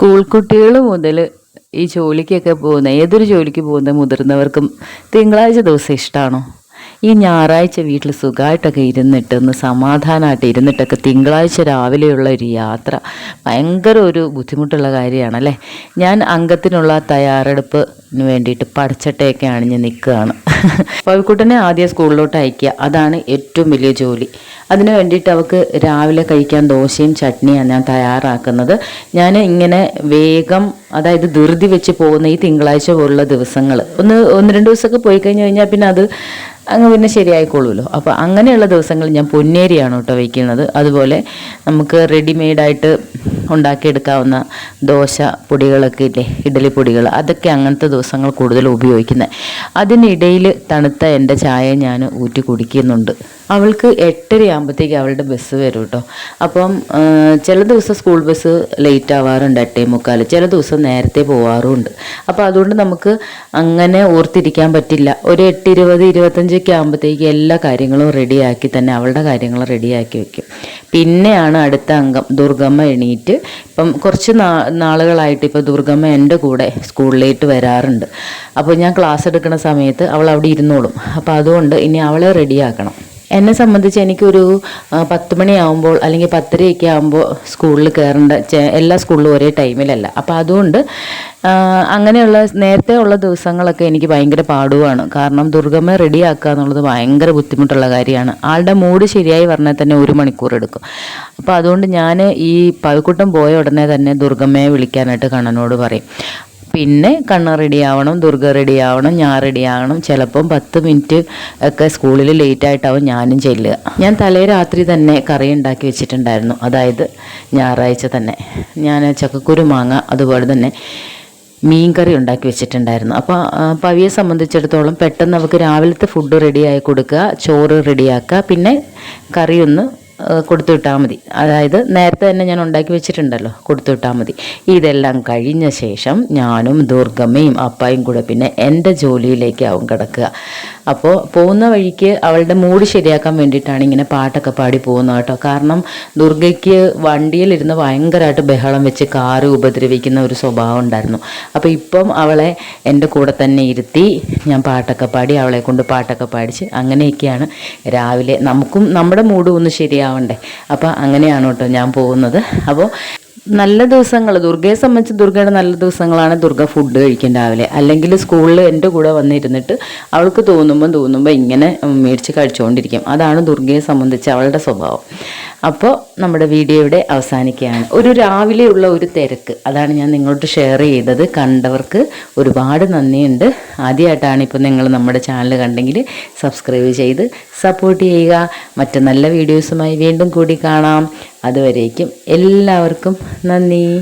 School കുട്ടികൾ മുതൽ ഈ ജോലിക്കൊക്കെ പോകുന്ന ഏതൊരു ജോലിക്ക് പോകുന്ന മുതിർന്നവർക്കും തിങ്കളാഴ്ച ദിവസം ഇഷ്ടമാണോ ഈ ഞായറാഴ്ച വീട്ടിൽ സുഖമായിട്ടൊക്കെ ഇരുന്നിട്ട് ഒന്ന് സമാധാനമായിട്ട് ഇരുന്നിട്ടൊക്കെ തിങ്കളാഴ്ച രാവിലെയുള്ള ഒരു യാത്ര ഭയങ്കര ഒരു ബുദ്ധിമുട്ടുള്ള കാര്യമാണല്ലേ? ഞാൻ അംഗത്തിനുള്ള തയ്യാറെടുപ്പിന് വേണ്ടിയിട്ട് പടച്ചട്ടയൊക്കെ അണിഞ്ഞ് നിൽക്കുകയാണ്. പവിക്കുട്ടനെ ആദ്യം സ്കൂളിലോട്ട് അയക്കുക. അതാണ് ഏറ്റവും വലിയ ജോലി. അതിന് വേണ്ടിയിട്ട് അവൾക്ക് രാവിലെ കഴിക്കാൻ ദോശയും ചട്നിയാണ് ഞാൻ തയ്യാറാക്കുന്നത്. ഞാൻ ഇങ്ങനെ വേഗം അതായത് ധൃതി വെച്ച് പോകുന്ന ഈ തിങ്കളാഴ്ച പോലുള്ള ദിവസങ്ങൾ. ഒന്ന് ഒന്ന് രണ്ട് ദിവസമൊക്കെ പോയി കഴിഞ്ഞ് കഴിഞ്ഞാൽ പിന്നെ അത് അങ്ങ് പിന്നെ ശരിയായിക്കോളുമല്ലോ. അപ്പോൾ അങ്ങനെയുള്ള ദിവസങ്ങളിൽ ഞാൻ പൊന്നേരിയാണ് കേട്ടോ വയ്ക്കുന്നത്. അതുപോലെ നമുക്ക് റെഡിമെയ്ഡായിട്ട് ഉണ്ടാക്കിയെടുക്കാവുന്ന ദോശ പൊടികളൊക്കെ ഇല്ലേ ഇഡലി പൊടികൾ അതൊക്കെ അങ്ങനത്തെ ദിവസങ്ങൾ കൂടുതൽ ഉപയോഗിക്കുന്നത്. അതിനിടയിൽ തണുത്ത എന്റെ ചായ ഞാൻ ഊറ്റി കുടിക്കുന്നുണ്ട്. അവൾക്ക് എട്ടരയാകുമ്പോഴത്തേക്ക് അവളുടെ ബസ് വരും കേട്ടോ അപ്പം ചില ദിവസം സ്കൂൾ ബസ് ലേറ്റ് ആവാറുണ്ട് എട്ടേ മുക്കാൽ ചില ദിവസം നേരത്തെ പോവാറുമുണ്ട്. അപ്പോൾ അതുകൊണ്ട് നമുക്ക് അങ്ങനെ ഓർത്തിരിക്കാൻ പറ്റില്ല. ഒരു എട്ട് ഇരുപത് ഇരുപത്തഞ്ചൊക്കെ ആകുമ്പോഴത്തേക്ക് എല്ലാ കാര്യങ്ങളും റെഡിയാക്കി തന്നെ അവളുടെ കാര്യങ്ങൾ റെഡിയാക്കി വെക്കും. പിന്നെയാണ് അടുത്ത അംഗം ദുർഗമ്മ എണീറ്റ്. ഇപ്പം കുറച്ച് നാ നാളുകളായിട്ട് ഇപ്പോൾ ദുർഗമ്മ എന്റെ കൂടെ സ്കൂളിലേക്ക് വരാറുണ്ട്. അപ്പോൾ ഞാൻ ക്ലാസ് എടുക്കുന്ന സമയത്ത് അവൾ അവിടെ ഇരുന്നോളും. അപ്പോൾ അതുകൊണ്ട് ഇനി അവളെ റെഡിയാക്കണം എന്നെ സംബന്ധിച്ച് എനിക്കൊരു പത്ത് മണിയാവുമ്പോൾ അല്ലെങ്കിൽ പത്തരയൊക്കെ ആകുമ്പോൾ സ്കൂളിൽ കയറേണ്ട എല്ലാ സ്കൂളിലും ഒരേ ടൈമിലല്ല. അപ്പോൾ അതുകൊണ്ട് അങ്ങനെയുള്ള നേരത്തെ ഉള്ള ദിവസങ്ങളൊക്കെ എനിക്ക് ഭയങ്കര പാടുവാണ്. കാരണം ദുർഗമ്മ റെഡിയാക്കുക എന്നുള്ളത് ഭയങ്കര ബുദ്ധിമുട്ടുള്ള കാര്യമാണ്. ആളുടെ മൂഡ് ശരിയായി പറഞ്ഞാൽ തന്നെ ഒരു മണിക്കൂർ എടുക്കും. അപ്പോൾ അതുകൊണ്ട് ഞാൻ ഈ പവിക്കൂട്ടം പോയ ഉടനെ തന്നെ ദുർഗമ്മയെ വിളിക്കാനായിട്ട് കണ്ണനോട് പറയും. പിന്നെ കണ്ണ് റെഡി ആവണം ദുർഗ റെഡി ആവണം ഞാൻ റെഡി ആവണം. ചിലപ്പം പത്ത് മിനിറ്റ് ഒക്കെ സ്കൂളിൽ ലേറ്റ് ആയിട്ടാവും ഞാനും ചെല്ലുക. ഞാൻ തലേ രാത്രി തന്നെ കറി ഉണ്ടാക്കി വെച്ചിട്ടുണ്ടായിരുന്നു. അതായത് ഞായറാഴ്ച തന്നെ. ഞാൻ ചക്കക്കുരു മാങ്ങ അതുപോലെ തന്നെ മീൻ കറി ഉണ്ടാക്കി വെച്ചിട്ടുണ്ടായിരുന്നു. അപ്പോൾ പവിയെ സംബന്ധിച്ചിടത്തോളം പെട്ടെന്ന് നമുക്ക് രാവിലത്തെ ഫുഡ് റെഡിയായി കൊടുക്കുക ചോറ് റെഡിയാക്കുക പിന്നെ കറി ഒന്ന് ആ, കൊടുത്തു വിട്ടാൽ മതി. അതായത് നേരത്തെ തന്നെ ഞാൻ ഉണ്ടാക്കി വെച്ചിട്ടുണ്ടല്ലോ കൊടുത്തു വിട്ടാൽ മതി. ഇതെല്ലാം കഴിഞ്ഞ ശേഷം ഞാനും ദുർഗമ്മയും അപ്പായും കൂടെ പിന്നെ എന്റെ ജോലിയിലേക്കാവും കിടക്കുക. അപ്പോൾ പോകുന്ന വഴിക്ക് അവളുടെ മൂഡ് ശരിയാക്കാൻ വേണ്ടിയിട്ടാണ് ഇങ്ങനെ പാട്ടൊക്കെ പാടി പോകുന്നത് കേട്ടോ. കാരണം ദുർഗയ്ക്ക് വണ്ടിയിലിരുന്ന് ഭയങ്കരമായിട്ട് ബഹളം വെച്ച് കാറ് ഉപദ്രവിക്കുന്ന ഒരു സ്വഭാവം ഉണ്ടായിരുന്നു. അപ്പോൾ ഇപ്പം അവളെ എന്റെ കൂടെ തന്നെ ഇരുത്തി ഞാൻ പാട്ടൊക്കെ പാടി അവളെ കൊണ്ട് പാട്ടൊക്കെ പാടിച്ച് അങ്ങനെയൊക്കെയാണ് രാവിലെ നമുക്കും നമ്മുടെ മൂഡ് ഒന്ന് ശരിയാവണ്ടേ അപ്പോൾ അങ്ങനെയാണ് കേട്ടോ ഞാൻ പോകുന്നത്. അപ്പോൾ നല്ല ദിവസങ്ങൾ ദുർഗയെ സംബന്ധിച്ച് ദുർഗയുടെ നല്ല ദിവസങ്ങളാണ് ദുർഗ ഫുഡ് കഴിക്കാൻ രാവിലെ. അല്ലെങ്കിൽ സ്കൂളിൽ എന്റെ കൂടെ വന്നിരുന്നിട്ട് അവൾക്ക് തോന്നുമ്പോൾ തോന്നുമ്പോൾ ഇങ്ങനെ മേടിച്ച് കഴിച്ചുകൊണ്ടിരിക്കും അതാണ് ദുർഗയെ സംബന്ധിച്ച് അവളുടെ സ്വഭാവം. അപ്പോൾ നമ്മുടെ വീഡിയോ ഇവിടെ അവസാനിക്കുകയാണ്. ഒരു രാവിലെയുള്ള ഒരു തിരക്ക്. അതാണ് ഞാൻ നിങ്ങളോട് ഷെയർ ചെയ്തത്. കണ്ടവർക്ക് ഒരുപാട് നന്ദിയുണ്ട്. ആദ്യമായിട്ടാണ് ഇപ്പോൾ നിങ്ങൾ നമ്മുടെ ചാനൽ കണ്ടെങ്കിൽ സബ്സ്ക്രൈബ് ചെയ്ത് സപ്പോർട്ട് ചെയ്യുക. മറ്റ് നല്ല വീഡിയോസുമായി വീണ്ടും കൂടി കാണാം. അതുവരേക്കും. എല്ലാവർക്കും നന്ദി.